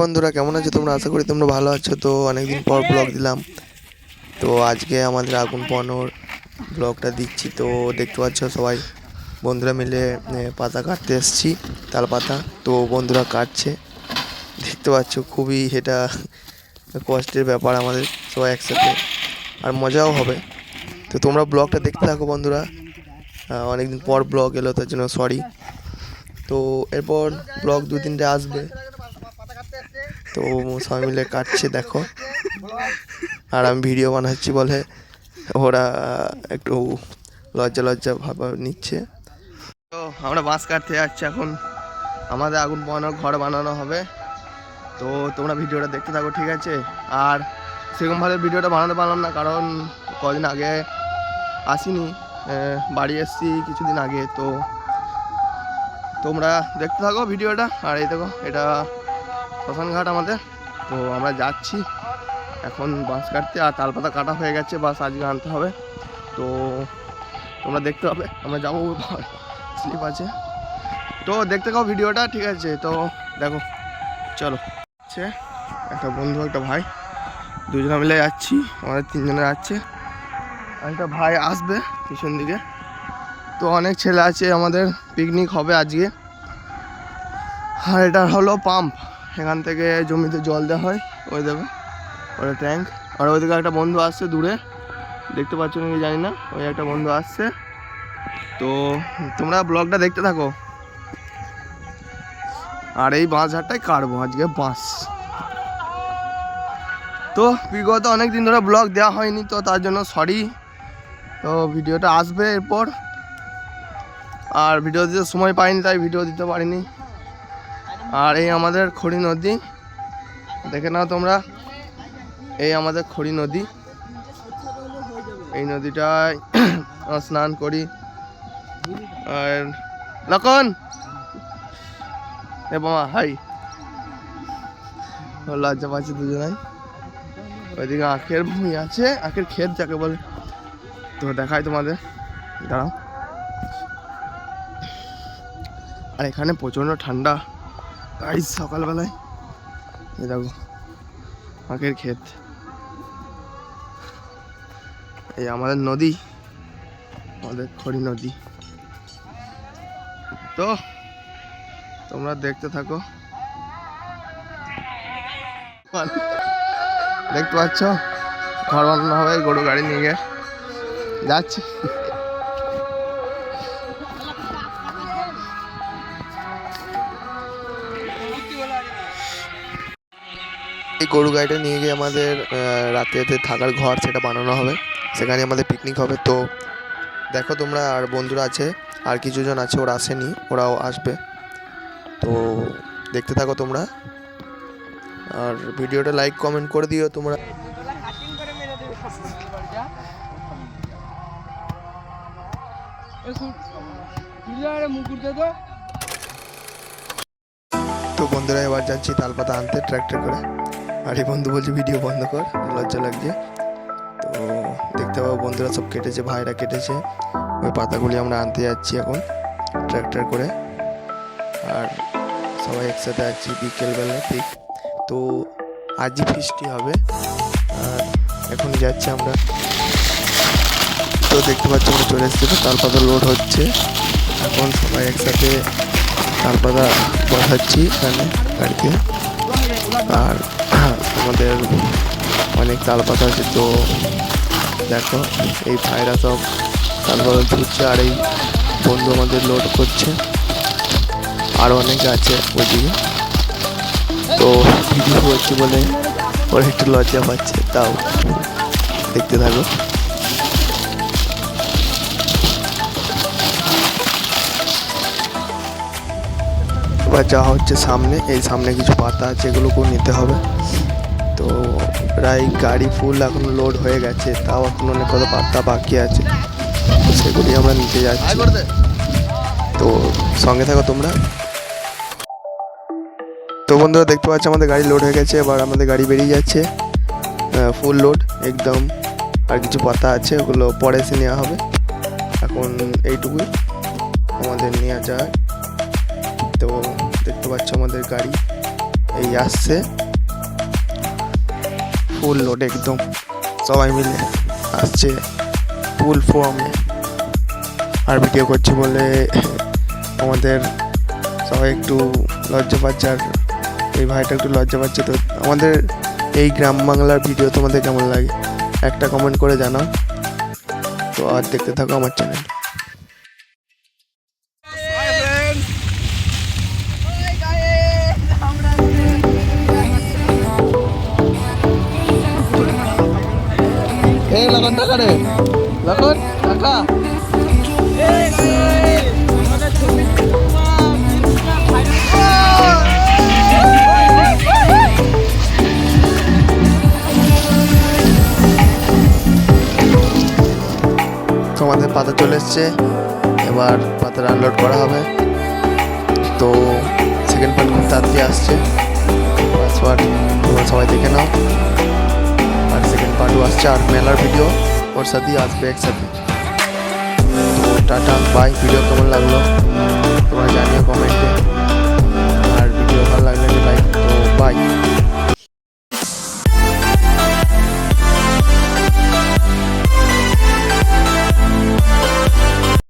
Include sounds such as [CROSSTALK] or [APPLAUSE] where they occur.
বন্ধুরা, কেমন আছো তোমরা? আশা করি তোমরা ভালো আছো। তো অনেকদিন পর ব্লগ দিলাম। তো আজকে আমাদের আগুন পানোর ব্লগটা দিচ্ছি। তো দেখতে পাচ্ছ সবাই, বন্ধুরা মিলে পাতা কাটতে এসেছি তাল পাতা তো বন্ধুরা কাটছে। দেখতে পাচ্ছ, খুবই এটা কষ্টের ব্যাপার আমাদের সবাই একসাথে। আর মজাও হবে। তো তোমরা ব্লগটা দেখতে থাকো বন্ধুরা। অনেকদিন পর ব্লগ এলো, তার জন্য সরি তো এরপর ব্লগ দু তিনটে আসবে। তো সবাই মিলে কাটছে, দেখো। আর আমি ভিডিও বানাচ্ছি বলে ওরা একটু লজ্জা লজ্জা ভাব নিচ্ছে। তো আমরা বাঁশ কাটতে যাচ্ছি এখন। আমাদের আগুন পোহানোর ঘর বানানো হবে। তো তোমরা ভিডিওটা দেখতে থাকো, ঠিক আছে? আর সেরকমভাবে ভিডিওটা বানাতে পারলাম না, কারণ কদিন আগে আসিনি বাড়ি এসেছি কিছুদিন আগে, তো তোমরা দেখতে থাকো ভিডিওটা। আর এই দেখো, এটা শ্মশানঘাট আমাদের। তো আমরা যাচ্ছি। এখন বাঁশ কাটতে আর তালপাতা কাটা হয়ে গেছে। বাস আজকে আনতে হবে। তো তোমরা দেখতে হবে আমরা যাব স্লিপ আছে। তো দেখতে খাও ভিডিওটা, ঠিক আছে? তো দেখো, চলো। আছে একটা বন্ধু, একটা ভাই। দুজনে মিলে যাচ্ছি। আমাদের তিনজনে যাচ্ছে। একটা ভাই আসবে পিছন দিকে। তো অনেক ছেলে আছে আমাদের। পিকনিক হবে আজকে। আর এটা হলো পাম্প। এখান থেকে জমিতে জল দেওয়া হয়, ওই দেখো, ওটা ট্যাঙ্ক আর ওইদিকে একটা বন্ধু আসছে দূরে, দেখতে পাচ্ছ নাকি জানি না, ওই একটা বন্ধু আসছে। তো তোমরা ব্লগটা দেখতে থাকো। আর এই বাঁশ ঝাড়টাই কাটবো, আজকে বাঁশ। তো বিগত অনেক দিন ধরে ব্লগ দেওয়া হয়নি, তো তার জন্য সরি তো ভিডিওটা আসবে এরপর। আর ভিডিও দিতে সময় পাইনি, তাই ভিডিও দিতে পারিনি। আর এই আমাদের খড়ি নদী। দেখে নাও তোমরা, এই আমাদের খড়ি নদী। এই নদীটায় [CLEARS THROAT] স্নান করি। আর লকন! এ বাবা, হাই। লজ্জা পাচ্ছে দুজনাই। ওইদিকে আখের ভূমি আছে, আখের ক্ষেত যাকে বলে। তো দেখাই তোমাদের। দাঁড়াও। আর এখানে প্রচণ্ড ঠান্ডা। গাইস সকালবেলায় এই দেখো আখের ক্ষেত। এই আমাদের নদী, আমাদের খড়ি নদী। তো, তোমরা দেখতে থাকো। দেখতে পাচ্ছ? ঘর বানানো হবে, গরু গাড়ি নিয়ে যাচ্ছি। এই গরু গাড়িটা নিয়ে গিয়ে আমাদের রাতে রাতে থাকার ঘর সেটা বানানো হবে। সেখানে আমাদের পিকনিক হবে। তো দেখো তোমরা আর বন্ধুরা আছে, আর কিছু জন আছে, ওরা আসেনি, ওরাও আসবে। তো দেখতে থাকো তোমরা। আর ভিডিওটা লাইক কমেন্ট করে দিও তোমরা। তো বন্ধুরা, এবার যাচ্ছি তালপাতা আনতে ট্র্যাক্টর করে। আর বন্ধু বলছে ভিডিও বন্ধ কর, লজ্জা লাগছে। তো দেখতে পাবো বন্ধুরা সব কেটেছে, ভাইরা কেটেছে। ওই পাতাগুলি আমরা আনতে যাচ্ছি এখন ট্র্যাক্টর করে। আর সবাই একসাথে আছি বিকেলবেলা, ঠিক। তো আজই বৃষ্টি হবে, আর এখন যাচ্ছি আমরা। তো দেখতে পাচ্ছি আমরা চলে এসেছি, তো তালপাতা লোড হচ্ছে। এখন সবাই একসাথে তালপাতা বসাচ্ছি এখানে গাড়িতে আর আমাদের অনেক তালপাতা আছে, তো দেখো, এই ভাইরা সব তালপাতা তুলছে আর এই বন্ধু আমাদের লোড করছে। আরও অনেকে আছে ওইদিকে তো ভিডিও করছি বলে ওরা একটু লজ্জা পাচ্ছে, তাও দেখতে থাকো। এবার যাওয়া হচ্ছে সামনে, এই সামনে কিছু পাতা আছে, এগুলোকেও নিতে হবে। তো প্রায় গাড়ি ফুল এখন লোড হয়ে গেছে, তাও এখন অনেক কত পাতা বাকি আছে। সেগুলি আমরা নিতে যাচ্ছি। তো সঙ্গে থাকো তোমরা। তো বন্ধুরা, দেখতে পাচ্ছ আমাদের গাড়ি লোড হয়ে গেছে, এবার আমাদের গাড়ি বেরিয়ে যাচ্ছে। ফুল লোড একদম। আর কিছু পাতা আছে, ওগুলো পরে এসে নেওয়া হবে। এখন এইটুকুই আমাদের নেওয়া যায় তো দেখতে পাচ্ছ আমাদের গাড়ি, এই আসছে। ফুল লোড একদম। সবাই মিলে আসছে ফুল ফর্মে আর ভিডিও করছি বলে আমাদের সবাই একটু লজ্জা পাচ্ছে আর এই ভাইটা একটু লজ্জা পাচ্ছে তো। আমাদের এই গ্রাম বাংলার ভিডিও তোমাদের কেমন লাগে? একটা কমেন্ট করে জানাও। তো আর দেখতে থাকো আমার চ্যানেল এই, লগন টাকা রে। লগন টাকা। তো আমাদের পাতা চলে এসছে। এবার পাতাটা আনলোড করা হবে। তো সেকেন্ড পার্ট খুব তাড়াতাড়ি আসছে। পার্ট তোমরা সবাই দেখে নাও। আর সেকেন্ড পার্টও আসছে আর মেলার ভিডিও ওর সাথেই আসবে একসাথে তো টাটা বাই ভিডিও কেমন লাগল তোমরা জানিও কমেন্ট